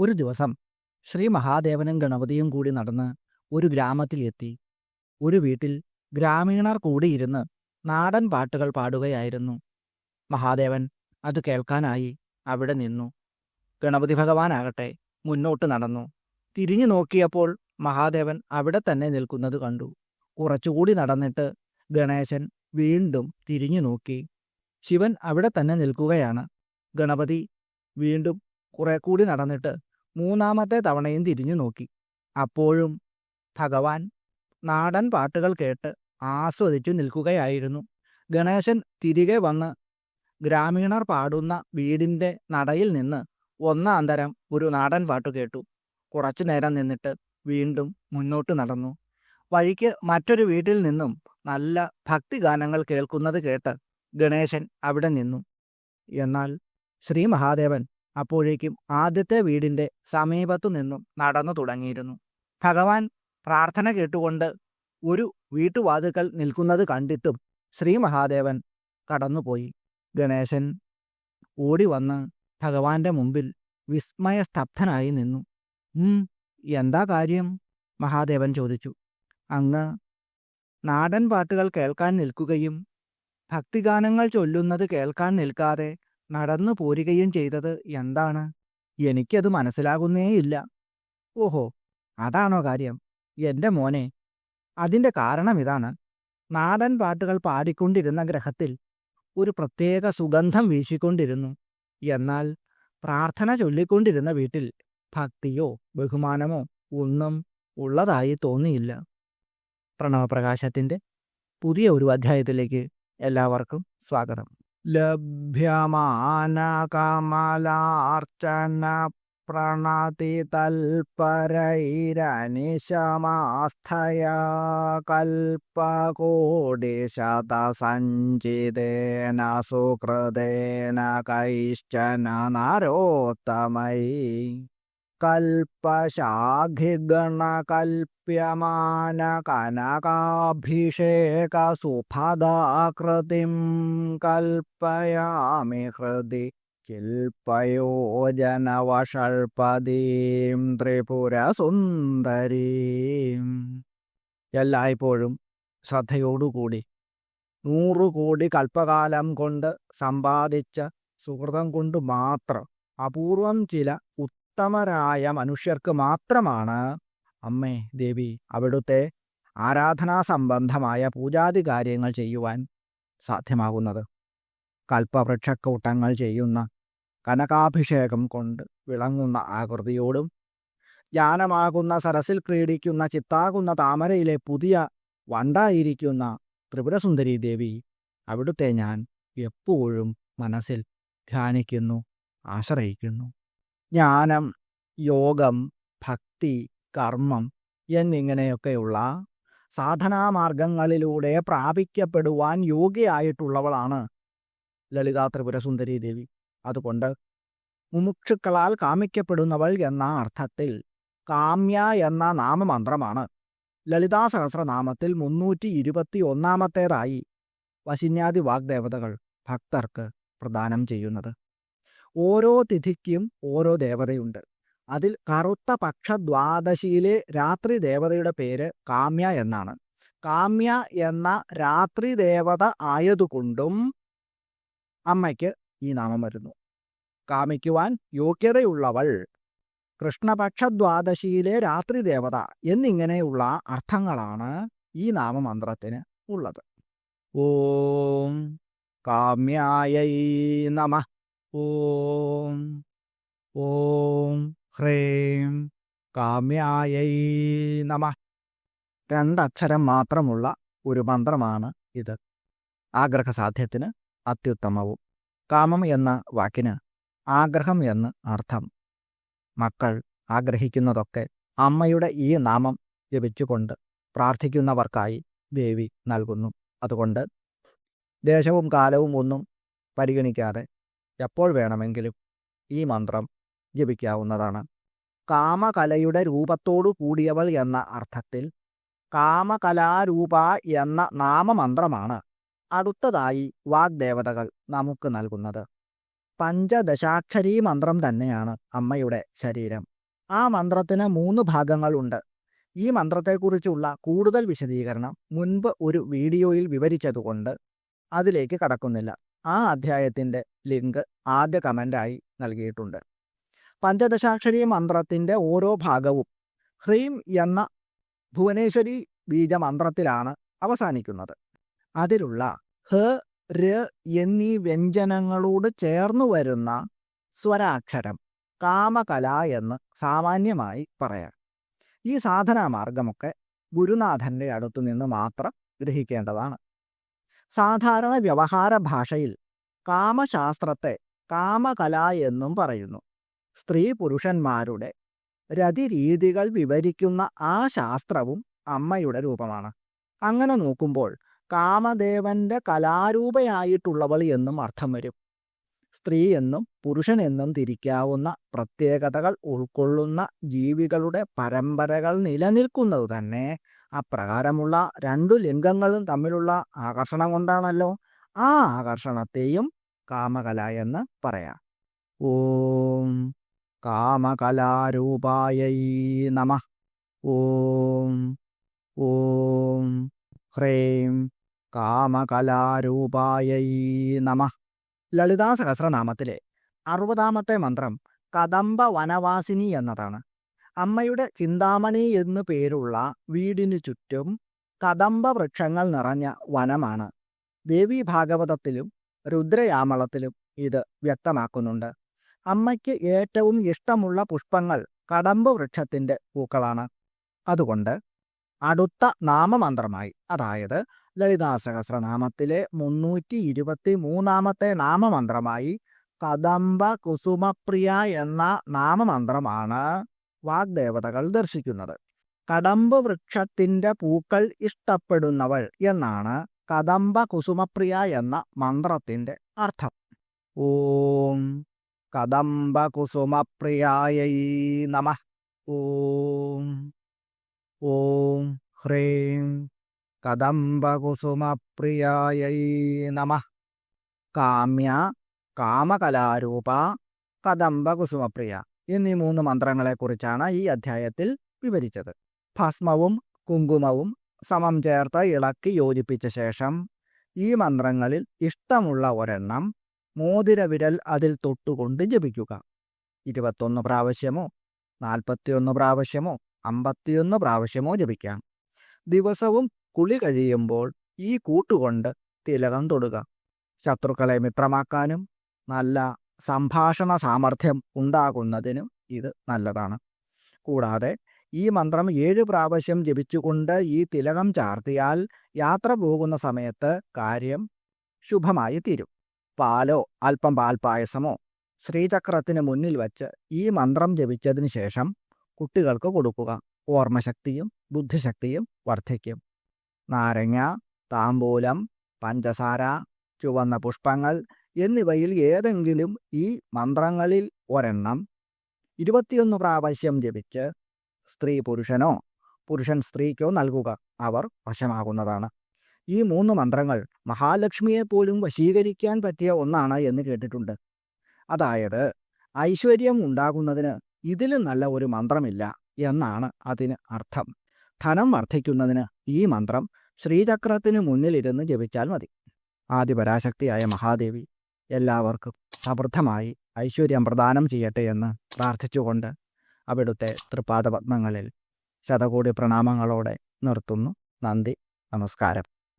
ഒരു ദിവസം ശ്രീ മഹാദേവനും ഗണപതിയും കൂടി നടന്ന് ഒരു ഗ്രാമത്തിൽ എത്തി. ഒരു വീട്ടിൽ ഗ്രാമീണർ കൂടിയിരുന്ന് നാടൻ പാട്ടുകൾ പാടുകയായിരുന്നു. മഹാദേവൻ അത് കേൾക്കാനായി അവിടെ നിന്നു. ഗണപതി ഭഗവാനാകട്ടെ മുന്നോട്ട് നടന്നു. തിരിഞ്ഞു നോക്കിയപ്പോൾ മഹാദേവൻ അവിടെ തന്നെ നിൽക്കുന്നത് കണ്ടു. കുറച്ചുകൂടി നടന്നിട്ട് ഗണേശൻ വീണ്ടും തിരിഞ്ഞു നോക്കി. ശിവൻ അവിടെ തന്നെ നിൽക്കുകയാണ്. ഗണപതി വീണ്ടും കുറെ കൂടി നടന്നിട്ട് മൂന്നാമത്തെ തവണയും തിരിഞ്ഞു നോക്കി. അപ്പോഴും ഭഗവാൻ നാടൻ പാട്ടുകൾ കേട്ട് ആസ്വദിച്ചു നിൽക്കുകയായിരുന്നു. ഗണേശൻ തിരികെ വന്ന് ഗ്രാമീണർ പാടുന്ന വീടിന്റെ നടയിൽ നിന്ന് ഒന്നാന്തരം ഒരു നാടൻ പാട്ട് കേട്ടു. കുറച്ചു നേരം നിന്നിട്ട് വീണ്ടും മുന്നോട്ട് നടന്നു. വഴിക്ക് മറ്റൊരു വീട്ടിൽ നിന്നും നല്ല ഭക്തിഗാനങ്ങൾ കേൾക്കുന്നത് കേട്ട് ഗണേശൻ അവിടെ നിന്നു. എന്നാൽ ശ്രീ മഹാദേവൻ അപ്പോഴേക്കും ആദ്യത്തെ വീടിന്റെ സമീപത്തു നിന്നും നടന്നു തുടങ്ങിയിരുന്നു. ഭഗവാൻ പ്രാർത്ഥന കേട്ടുകൊണ്ട് ഒരു വീട്ടുവാതുക്കൾ നിൽക്കുന്നത് കണ്ടിട്ടും ശ്രീ മഹാദേവൻ കടന്നുപോയി. ഗണേശൻ ഓടി വന്ന് ഭഗവാന്റെ മുമ്പിൽ വിസ്മയസ്തബ്ധനായി നിന്നു. എന്താ കാര്യം? മഹാദേവൻ ചോദിച്ചു. അങ്ങ് നാടൻ പാട്ടുകൾ കേൾക്കാൻ നിൽക്കുകയും ഭക്തിഗാനങ്ങൾ ചൊല്ലുന്നത് കേൾക്കാൻ നിൽക്കാതെ നടന്നു പോരുകയും ചെയ്തത് എന്താണ്? എനിക്കത് മനസ്സിലാകുന്നേയില്ല ഓഹോ അതാണോ കാര്യം? എന്റെ മോനെ അതിന്റെ കാരണം ഇതാണ്. നാടൻ പാട്ടുകൾ പാടിക്കൊണ്ടിരുന്ന ഗ്രഹത്തിൽ ഒരു പ്രത്യേക സുഗന്ധം വീശിക്കൊണ്ടിരുന്നു. എന്നാൽ പ്രാർത്ഥന ചൊല്ലിക്കൊണ്ടിരുന്ന വീട്ടിൽ ഭക്തിയോ ബഹുമാനമോ ഒന്നും ഉള്ളതായി തോന്നിയില്ല. പ്രണവപ്രകാശത്തിന്റെ പുതിയ ഒരു അധ്യായത്തിലേക്ക് എല്ലാവർക്കും സ്വാഗതം. ലഭ്യമാന കമലാർച്ചന പ്രണതി തൽപരൈരനിശമാസ്ഥയ കൽപ്പകോടിശതസഞ്ചിതേന സുഹൃദേന കൈശ്ചന നരോത്തമൈ. സുഫദാകൃതിം കൽപ്പയാമി ഹൃദി ശില്പയോജനവഷൽപദീം ത്രിപുരസുന്ദരീം. എല്ലായ്പ്പോഴും ശ്രദ്ധയോടുകൂടി നൂറുകോടി കൽപ്പകാലം കൊണ്ട് സമ്പാദിച്ച സുഹൃതം കൊണ്ട് മാത്രം അപൂർവം ചില ഉത്തമരായ മനുഷ്യർക്ക് മാത്രമാണ് അമ്മേ ദേവി അവിടുത്തെ ആരാധനാ സംബന്ധമായ പൂജാതി കാര്യങ്ങൾ ചെയ്യുവാൻ സാധ്യമാകുന്നത്. കൽപ്പവൃക്ഷക്കൂട്ടങ്ങൾ ചെയ്യുന്ന കനകാഭിഷേകം കൊണ്ട് വിളങ്ങുന്ന ആകൃതിയോടും ജ്ഞാനമാകുന്ന സരസിൽ ക്രീഡിക്കുന്ന ചിത്താകുന്ന താമരയിലെ പുതിയ വണ്ടായിരിക്കുന്ന ത്രിപുരസുന്ദരി ദേവി അവിടുത്തെ ഞാൻ എപ്പോഴും മനസ്സിൽ ധ്യാനിക്കുന്നു ആശ്രയിക്കുന്നു. ജ്ഞാനം യോഗം ഭക്തി കർമ്മം എന്നിങ്ങനെയൊക്കെയുള്ള സാധനാമാർഗങ്ങളിലൂടെ പ്രാപിക്കപ്പെടുവാൻ യോഗ്യയായിട്ടുള്ളവളാണ് ലളിതാ ത്രിപുരസുന്ദരി ദേവി. അതുകൊണ്ട് മുമുക്ഷുക്കളാൽ കാമിക്കപ്പെടുന്നവൾ എന്ന അർത്ഥത്തിൽ കാമ്യ എന്ന നാമമന്ത്രമാണ്. ലളിതാ സഹസ്രനാമത്തിൽ മുന്നൂറ്റി ഇരുപത്തി ഒന്നാമത്തേതായി വശിന്യാദി വാഗ്ദേവതകൾ ഭക്തർക്ക് പ്രദാനം ചെയ്യുന്നത്. ഓരോ തിഥിക്കും ഓരോ ദേവതയുണ്ട്. അതിൽ കറുത്ത പക്ഷ ദ്വാദശിയിലെ രാത്രി ദേവതയുടെ പേര് കാമ്യ എന്നാണ്. കാമ്യ എന്ന രാത്രി ദേവത ആയതുകൊണ്ടും അമ്മയ്ക്ക് ഈ നാമം വരുന്നു. കാമിക്കുവാൻ യോഗ്യതയുള്ളവൾ കൃഷ്ണപക്ഷ ദ്വാദശിയിലെ രാത്രി ദേവത എന്നിങ്ങനെയുള്ള അർത്ഥങ്ങളാണ് ഈ നാമമന്ത്രത്തിന് ഉള്ളത്. ഓം കാമ്യായൈ നമ. ഓം ഓം ഹ്രേം കാമ്യായൈ നമ. രണ്ടക്ഷരം മാത്രമുള്ള ഒരു മന്ത്രമാണ് ഇത്. ആഗ്രഹസാധ്യത്തിന് അത്യുത്തമവും കാമം എന്ന വാക്കിന് ആഗ്രഹം എന്ന് അർത്ഥം. മക്കൾ ആഗ്രഹിക്കുന്നതൊക്കെ അമ്മയുടെ ഈ നാമം ജപിച്ചുകൊണ്ട് പ്രാർത്ഥിക്കുന്നവർക്കായി ദേവി നൽകുന്നു. അതുകൊണ്ട് ദേശവും കാലവും ഒന്നും പരിഗണിക്കാതെ എപ്പോൾ വേണമെങ്കിലും ഈ മന്ത്രം ജപിക്കാവുന്നതാണ്. കാമകലയുടെ രൂപത്തോടു കൂടിയവൾ എന്ന അർത്ഥത്തിൽ കാമകലാരൂപ എന്ന നാമമന്ത്രമാണ് അടുത്തതായി വാഗ്ദേവതകൾ നമുക്ക് നൽകുന്നത്. പഞ്ചദശാക്ഷരീ മന്ത്രം തന്നെയാണ് അമ്മയുടെ ശരീരം. ആ മന്ത്രത്തിന് മൂന്ന് ഭാഗങ്ങളുണ്ട് ഈ മന്ത്രത്തെക്കുറിച്ചുള്ള കൂടുതൽ വിശദീകരണം മുൻപ് ഒരു വീഡിയോയിൽ വിവരിച്ചതുകൊണ്ട് അതിലേക്ക് കടക്കുന്നില്ല. ആ അധ്യായത്തിന്റെ ലിങ്ക് ആദ്യ കമന്റായി നൽകിയിട്ടുണ്ട്. പഞ്ചദശാക്ഷരി മന്ത്രത്തിന്റെ ഓരോ ഭാഗവും ഹ്രീം എന്ന ഭുവനേശ്വരി ബീജമന്ത്രത്തിലാണ് അവസാനിക്കുന്നത്. അതിലുള്ള ഹ ര എന്നീ വ്യഞ്ജനങ്ങളോട് ചേർന്നു വരുന്ന സ്വരാക്ഷരം കാമകല എന്ന് സാമാന്യമായി പറയാം. ഈ സാധനാമാർഗമൊക്കെ ഗുരുനാഥന്റെ അടുത്തു നിന്ന് മാത്രം ഗ്രഹിക്കേണ്ടതാണ്. സാധാരണ വ്യവഹാര ഭാഷയിൽ കാമശാസ്ത്രത്തെ കാമകല എന്നും പറയുന്നു. സ്ത്രീ പുരുഷന്മാരുടെ രതിരീതികൾ വിവരിക്കുന്ന ആ ശാസ്ത്രവും അമ്മയുടെ രൂപമാണ്. അങ്ങനെ നോക്കുമ്പോൾ കാമദേവന്റെ കലാരൂപയായിട്ടുള്ളവൾ എന്നും അർത്ഥം വരും. സ്ത്രീ എന്നും പുരുഷൻ എന്നും തിരിക്കാവുന്ന പ്രത്യേകതകൾ ഉൾക്കൊള്ളുന്ന ജീവികളുടെ പരമ്പരകൾ നിലനിൽക്കുന്നത് തന്നെ അപ്രകാരമുള്ള രണ്ടു ലിംഗങ്ങളും തമ്മിലുള്ള ആകർഷണം കൊണ്ടാണല്ലോ ആ ആകർഷണത്തെയും കാമകല എന്ന് പറയാം. ഓം കാമകലാരൂപായ നമ. ഓം ഓം ഹ്രേം കാമകലാരൂപായ നമ. ലളിതാ സഹസ്രനാമത്തിലെ അറുപതാമത്തെ മന്ത്രം കദംബ വനവാസിനി എന്നതാണ്. അമ്മയുടെ ചിന്താമണി എന്നു പേരുള്ള വീടിനു ചുറ്റും കദംബ വൃക്ഷങ്ങൾ നിറഞ്ഞ വനമാണ്. ദേവി ഭാഗവതത്തിലും രുദ്രയാമളത്തിലും ഇത് വ്യക്തമാക്കുന്നുണ്ട്. അമ്മയ്ക്ക് ഏറ്റവും ഇഷ്ടമുള്ള പുഷ്പങ്ങൾ കടമ്പ് വൃക്ഷത്തിന്റെ പൂക്കളാണ്. അതുകൊണ്ട് അടുത്ത നാമമന്ത്രമായി അതായത് ലളിതാ സഹസ്രനാമത്തിലെ മുന്നൂറ്റി ഇരുപത്തി മൂന്നാമത്തെ നാമമന്ത്രമായി കദംബ കുസുമപ്രിയ എന്ന നാമമന്ത്രമാണ് വാഗ്ദേവതകൾ ദർശിക്കുന്നത്. കടമ്പ് വൃക്ഷത്തിന്റെ പൂക്കൾ ഇഷ്ടപ്പെടുന്നവൾ എന്നാണ് കദംബ കുസുമപ്രിയ എന്ന മന്ത്രത്തിന്റെ അർത്ഥം. ഓം കദംബ കുസുമപ്രിയായ നമ. ഓം. ഓം ഹ്രീം. കദംബകുസുമപ്രിയായ നമ. കാമ്യ കാമകലാരൂപ കദംബകുസുമപ്രിയ എന്നീ മൂന്ന് മന്ത്രങ്ങളെക്കുറിച്ചാണ് ഈ അധ്യായത്തിൽ വിവരിച്ചത്. ഭസ്മവും കുങ്കുമവും സമം ചേർത്ത് ഇളക്കി യോജിപ്പിച്ച ശേഷം ഈ മന്ത്രങ്ങളിൽ ഇഷ്ടമുള്ള ഒരെണ്ണം മോതിരവിരൽ അതിൽ തൊട്ടുകൊണ്ട് ജപിക്കുക. ഇരുപത്തൊന്ന് പ്രാവശ്യമോ നാൽപ്പത്തിയൊന്ന് പ്രാവശ്യമോ അമ്പത്തിയൊന്ന് പ്രാവശ്യമോ ജപിക്കാം. ദിവസവും കുളി കഴിയുമ്പോൾ ഈ കൂട്ടുകൊണ്ട് തിലകം തൊടുക. ശത്രുക്കളെ മിത്രമാക്കാനും നല്ല സംഭാഷണ സാമർഥ്യം ഉണ്ടാകുന്നതിനും ഇത് നല്ലതാണ്. കൂടാതെ ഈ മന്ത്രം ഏഴ് പ്രാവശ്യം ജപിച്ചുകൊണ്ട് ഈ തിലകം ചാർത്തിയാൽ യാത്ര പോകുന്ന സമയത്ത് കാര്യം ശുഭമായി തീരും. പാലോ അല്പം പാൽപായസമോ ശ്രീചക്രത്തിന് മുന്നിൽ വച്ച് ഈ മന്ത്രം ജപിച്ചതിന് ശേഷം കുട്ടികൾക്ക് കൊടുക്കുക. ഓർമ്മശക്തിയും ബുദ്ധിശക്തിയും വർദ്ധിക്കും. നാരങ്ങ താമ്പൂലം പഞ്ചസാര ചുവന്ന പുഷ്പങ്ങൾ എന്നിവയിൽ ഏതെങ്കിലും ഈ മന്ത്രങ്ങളിൽ ഒരെണ്ണം. ഇരുപത്തിയൊന്ന് പ്രാവശ്യം ജപിച്ച് സ്ത്രീ പുരുഷനോ പുരുഷൻ സ്ത്രീക്കോ നൽകുക. അവർ വശമാകുന്നതാണ്. ഈ മൂന്ന് മന്ത്രങ്ങൾ മഹാലക്ഷ്മിയെ പോലും വശീകരിക്കാൻ പറ്റിയ ഒന്നാണ് എന്ന് കേട്ടിട്ടുണ്ട്. അതായത് ഐശ്വര്യം ഉണ്ടാകുന്നതിന് ഇതിലും നല്ല ഒരു മന്ത്രമില്ല എന്നാണ് അതിന് അർത്ഥം. ധനം വർദ്ധിക്കുന്നതിന് ഈ മന്ത്രം ശ്രീചക്രത്തിന് മുന്നിലിരുന്ന് ജപിച്ചാൽ മതി. ആദിപരാശക്തിയായ മഹാദേവി എല്ലാവർക്കും സമൃദ്ധമായി ഐശ്വര്യം പ്രദാനം ചെയ്യട്ടെ എന്ന് പ്രാർത്ഥിച്ചുകൊണ്ട് അവിടുത്തെ തൃപാദപത്മങ്ങളിൽ ശതകോടി പ്രണാമങ്ങളോടെ നിർത്തുന്നു. നന്ദി. നമസ്കാരം.